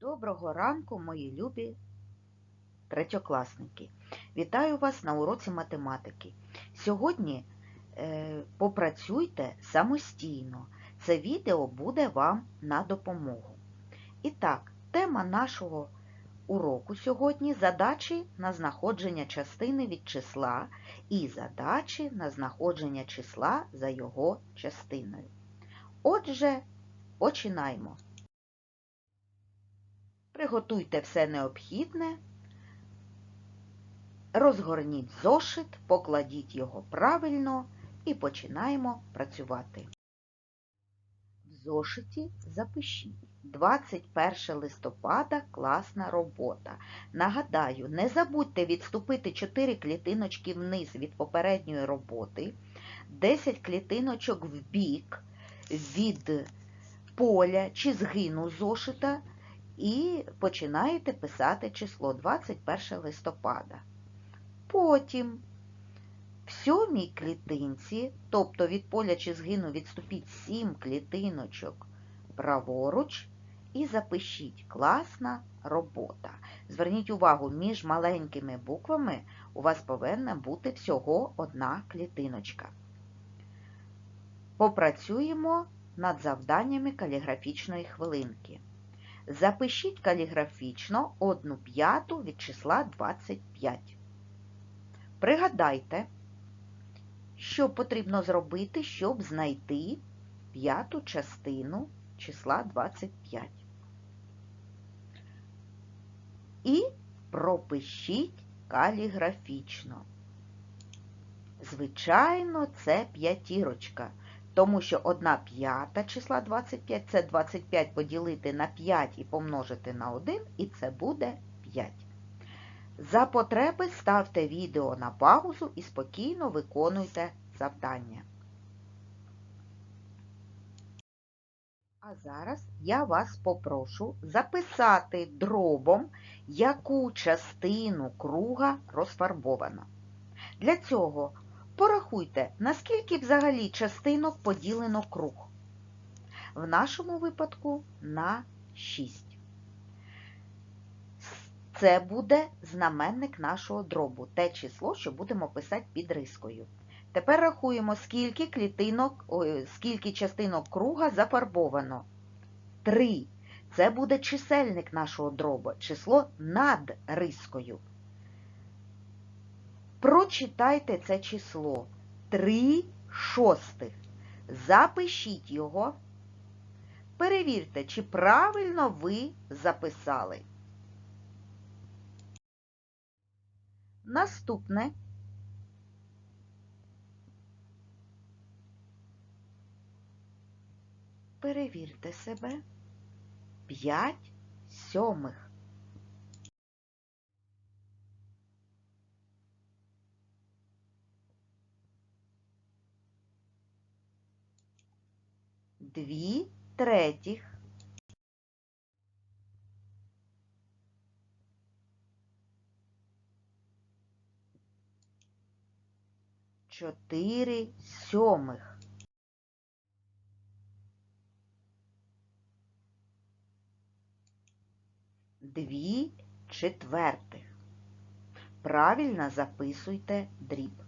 Доброго ранку, мої любі третьокласники. Вітаю вас на уроці математики. Сьогодні е, попрацюйте самостійно. Це відео буде вам на допомогу. І так, тема нашого уроку сьогодні задачі на знаходження частини від числа і задачі на знаходження числа за його частиною. Отже, починаємо. Приготуйте все необхідне, розгорніть зошит, покладіть його правильно і починаємо працювати. В зошиті запишіть. 21 листопада класна робота. Нагадаю, не забудьте відступити 4 клітиночки вниз від попередньої роботи, 10 клітиночок в бік від поля чи згину зошита і починаєте писати число 21 листопада. Потім в сьомій клітинці, тобто від поля чи згину відступіть 7 клітиночок праворуч і запишіть класна робота. Зверніть увагу, між маленькими буквами у вас повинна бути всього одна клітиночка. Попрацюємо над завданнями каліграфічної хвилинки. Запишіть каліграфічно 1 п'яту від числа 25. Пригадайте, що потрібно зробити, щоб знайти п'яту частину числа 25. І пропишіть каліграфічно. Звичайно, це п'ятірочка тому що 1 п'ята числа 25 це 25 поділити на 5 і помножити на 1, і це буде 5. За потреби ставте відео на паузу і спокійно виконуйте завдання. А зараз я вас попрошу записати дробом, яку частину круга розфарбовано. Для цього Порахуйте, наскільки взагалі частинок поділено круг. В нашому випадку на 6. Це буде знаменник нашого дробу, те число, що будемо писати під рискою. Тепер рахуємо, скільки клітинок, ой, скільки частинок круга зафарбовано. 3. Це буде чисельник нашого дроба, число над рискою. Прочитайте це число 3 шостих. Запишіть його. Перевірте, чи правильно ви записали. Наступне. Перевірте себе. 5 сьомих. Дві третіх. Чотири сьомих. Дві четвертих. Правильно записуйте дріб.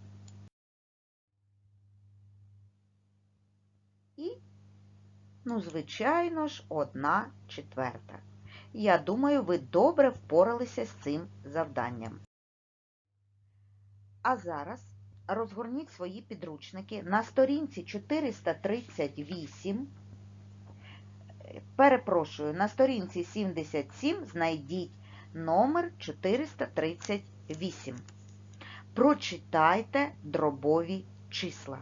Ну, звичайно ж, одна четверта. Я думаю, ви добре впоралися з цим завданням. А зараз розгорніть свої підручники на сторінці 438. Перепрошую, на сторінці 77 знайдіть номер 438. Прочитайте дробові числа.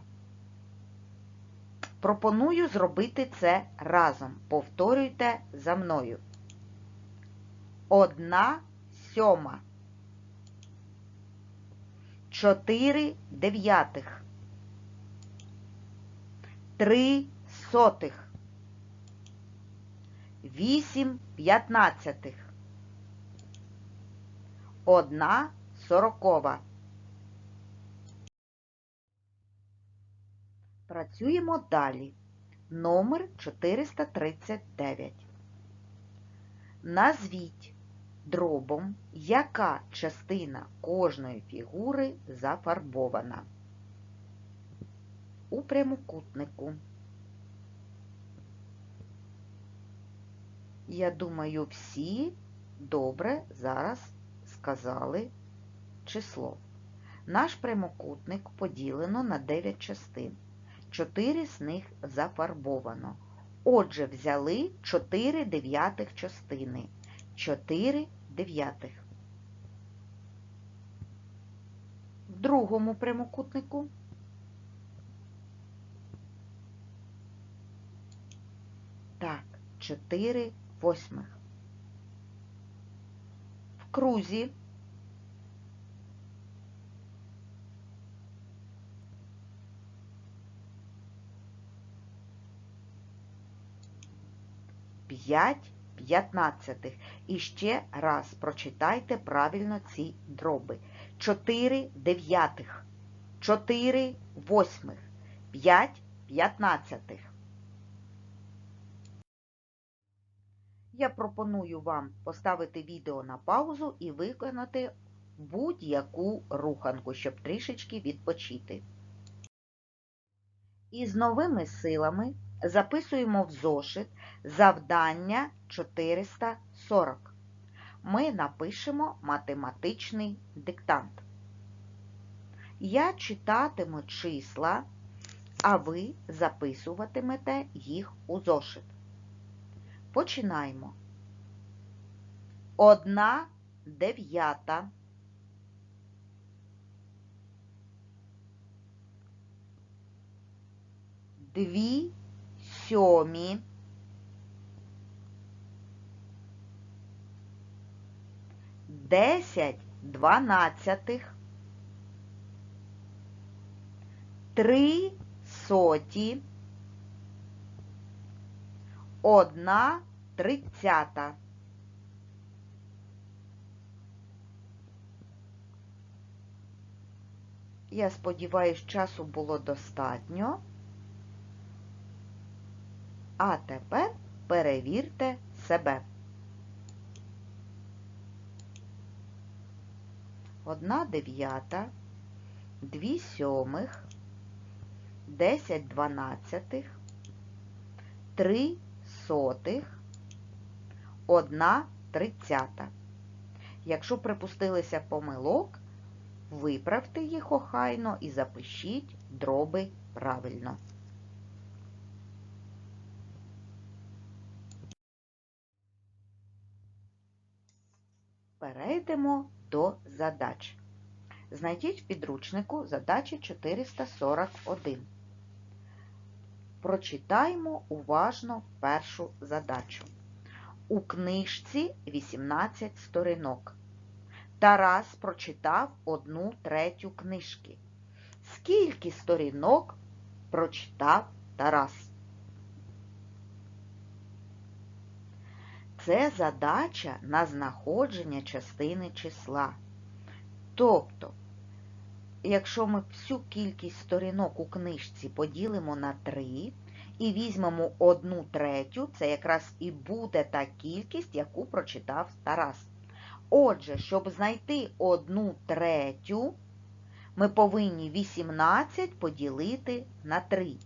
Пропоную зробити це разом. Повторюйте за мною. Одна сьома. Чотири дев'ятих. Три сотих. Вісім п'ятнадцятих. Одна сорокова. Працюємо далі. Номер 439. Назвіть дробом, яка частина кожної фігури зафарбована. У прямокутнику. Я думаю, всі добре зараз сказали число. Наш прямокутник поділено на 9 частин. 4 з них зафарбовано. Отже, взяли 4 дев'ятих частини. 4 дев'ятих. В другому прямокутнику так, 4 восьмих. В крузі п'ять п'ятнадцятих. І ще раз прочитайте правильно ці дроби. 4 дев'ятих, 4 восьмих, 5 п'ятнадцятих. Я пропоную вам поставити відео на паузу і виконати будь-яку руханку, щоб трішечки відпочити. І з новими силами записуємо в зошит завдання 440. Ми напишемо математичний диктант. Я читатиму числа, а ви записуватимете їх у зошит. Починаємо. Одна дев'ята. Дві сьомі. Десять дванадцятих. Три соті. Одна тридцята. Я сподіваюся, часу було достатньо. А тепер перевірте себе. Одна дев'ята, дві сьомих, десять дванадцятих, три сотих, одна тридцята. Якщо припустилися помилок, виправте їх охайно і запишіть дроби правильно. Перейдемо до задач. Знайдіть в підручнику задачі 441. Прочитаємо уважно першу задачу. У книжці 18 сторінок. Тарас прочитав одну третю книжки. Скільки сторінок прочитав Тарас? Це задача на знаходження частини числа. Тобто, якщо ми всю кількість сторінок у книжці поділимо на 3 і візьмемо одну третю, це якраз і буде та кількість, яку прочитав Тарас. Отже, щоб знайти одну третю, ми повинні 18 поділити на 3.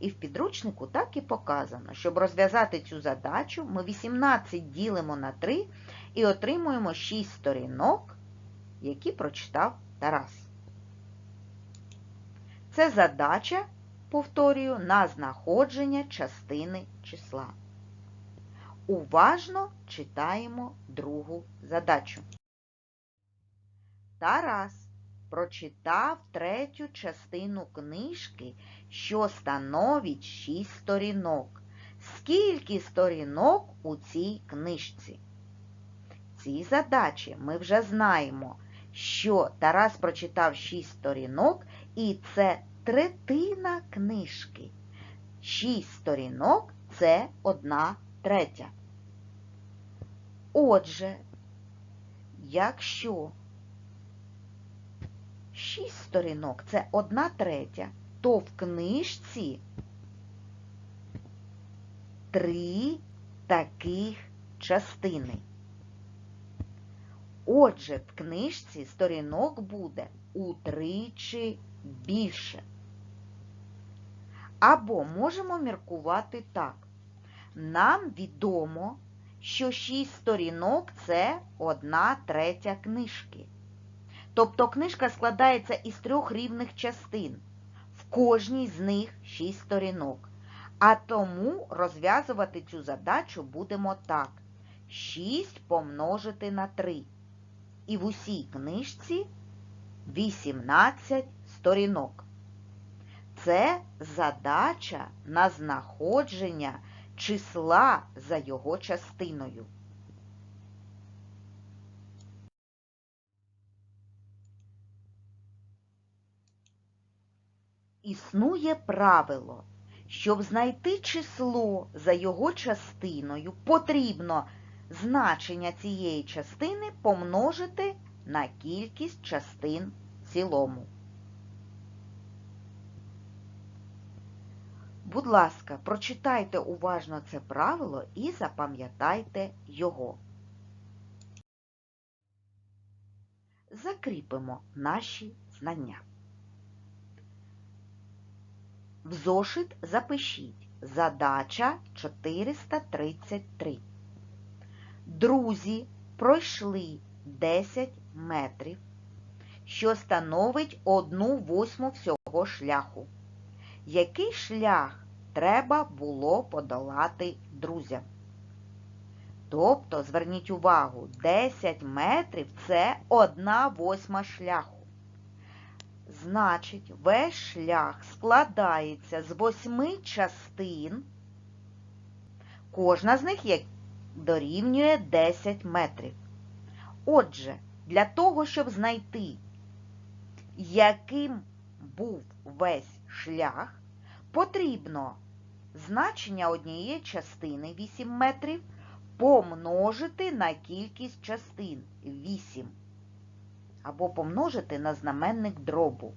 І в підручнику так і показано. Щоб розв'язати цю задачу, ми 18 ділимо на 3 і отримуємо 6 сторінок, які прочитав Тарас. Це задача, повторюю, на знаходження частини числа. Уважно читаємо другу задачу. Тарас прочитав третю частину книжки, що становить 6 сторінок. Скільки сторінок у цій книжці? Цій задачі ми вже знаємо, що Тарас прочитав 6 сторінок, і це третина книжки. 6 сторінок це одна третя. Отже, якщо 6 сторінок це одна третя, то в книжці три таких частини. Отже, в книжці сторінок буде утричі більше. Або можемо міркувати так. Нам відомо, що 6 сторінок це одна третя книжки. Тобто книжка складається із трьох рівних частин. В кожній з них 6 сторінок. А тому розв'язувати цю задачу будемо так. 6 помножити на 3. І в усій книжці 18 сторінок. Це задача на знаходження числа за його частиною. Існує правило, щоб знайти число за його частиною, потрібно значення цієї частини помножити на кількість частин в цілому. Будь ласка, прочитайте уважно це правило і запам'ятайте його. Закріпимо наші знання. В зошит запишіть задача 433. Друзі пройшли 10 метрів, що становить одну восьму всього шляху. Який шлях треба було подолати друзям? Тобто, зверніть увагу, 10 метрів це одна восьма шляху. Значить, весь шлях складається з восьми частин. Кожна з них дорівнює 10 метрів. Отже, для того, щоб знайти, яким був весь шлях, потрібно значення однієї частини 8 метрів помножити на кількість частин 8 або помножити на знаменник дробу.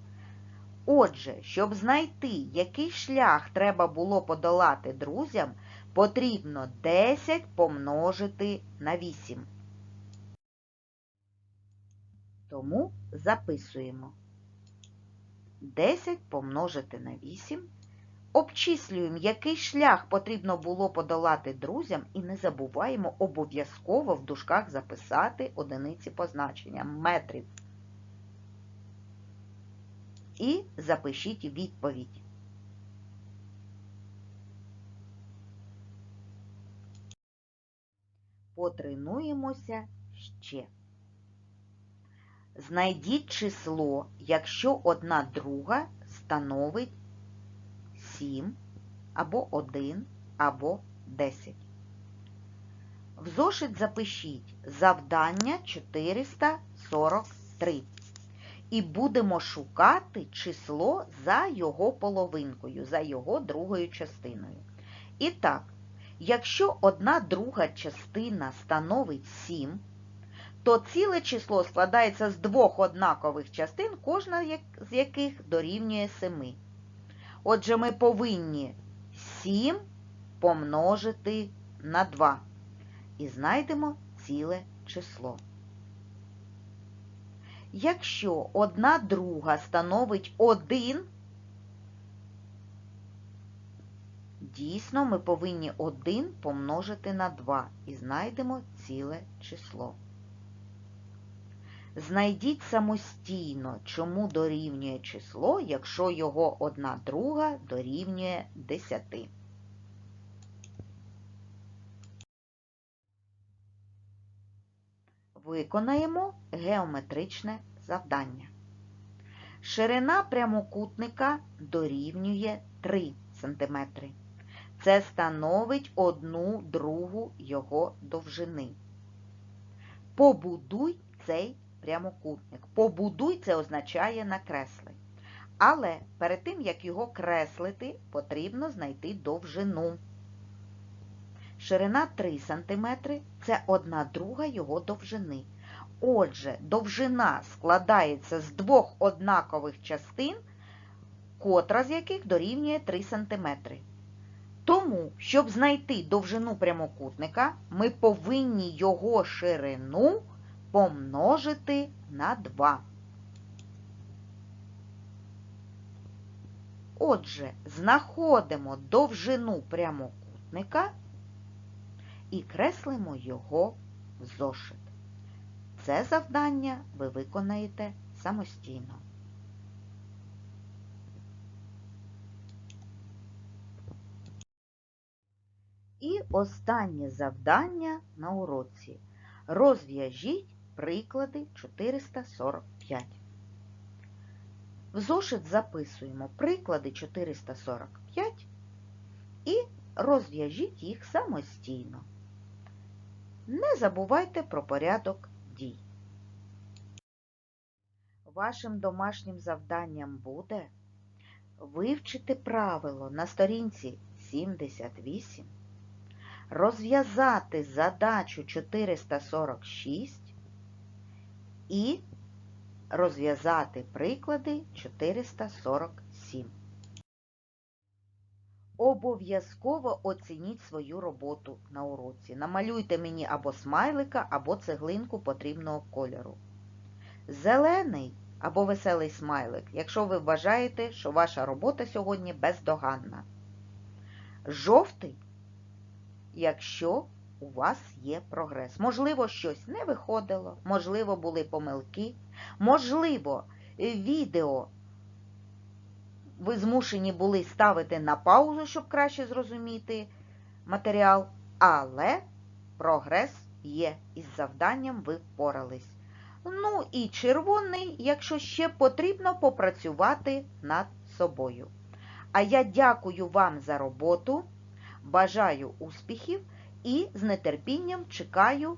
Отже, щоб знайти, який шлях треба було подолати друзям, потрібно 10 помножити на 8. Тому записуємо 10 помножити на 8. Обчислюємо, який шлях потрібно було подолати друзям, і не забуваємо обов'язково в дужках записати одиниці позначення метрів. І запишіть відповідь. Потренуємося ще. Знайдіть число, якщо одна друга становить 7 або 1 або 10. В зошит запишіть завдання 443 і будемо шукати число за його половинкою, за його другою частиною. І так, якщо одна друга частина становить 7, то ціле число складається з двох однакових частин, кожна з яких дорівнює 7. Отже, ми повинні 7 помножити на 2 і знайдемо ціле число. Якщо одна друга становить 1, дійсно ми повинні 1 помножити на 2 і знайдемо ціле число. Знайдіть самостійно, чому дорівнює число, якщо його одна друга дорівнює 10. Виконаємо геометричне завдання. Ширина прямокутника дорівнює 3 см. Це становить одну другу його довжини. Побудуй цей прямокутник. Побудуй це означає накресли. Але перед тим, як його креслити, потрібно знайти довжину. Ширина 3 см це одна друга його довжини. Отже, довжина складається з двох однакових частин, котра з яких дорівнює 3 см. Тому, щоб знайти довжину прямокутника, ми повинні його ширину помножити на 2. Отже, знаходимо довжину прямокутника і креслимо його в зошит. Це завдання ви виконаєте самостійно. І останнє завдання на уроці. Розв'яжіть приклади 445. В зошит записуємо приклади 445 і розв'яжіть їх самостійно. Не забувайте про порядок дій. Вашим домашнім завданням буде вивчити правило на сторінці 78, розв'язати задачу 446 і розв'язати приклади 447. Обов'язково оцініть свою роботу на уроці. Намалюйте мені або смайлика, або цеглинку потрібного кольору. Зелений або веселий смайлик, якщо ви вважаєте, що ваша робота сьогодні бездоганна. Жовтий, якщо у вас є прогрес. Можливо, щось не виходило, можливо, були помилки, можливо, відео ви змушені були ставити на паузу, щоб краще зрозуміти матеріал, але прогрес є, із завданням ви впорались. Ну і червоний, якщо ще потрібно попрацювати над собою. А я дякую вам за роботу, бажаю успіхів і з нетерпінням чекаю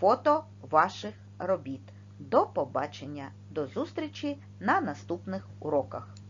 фото ваших робіт. До побачення, до зустрічі на наступних уроках.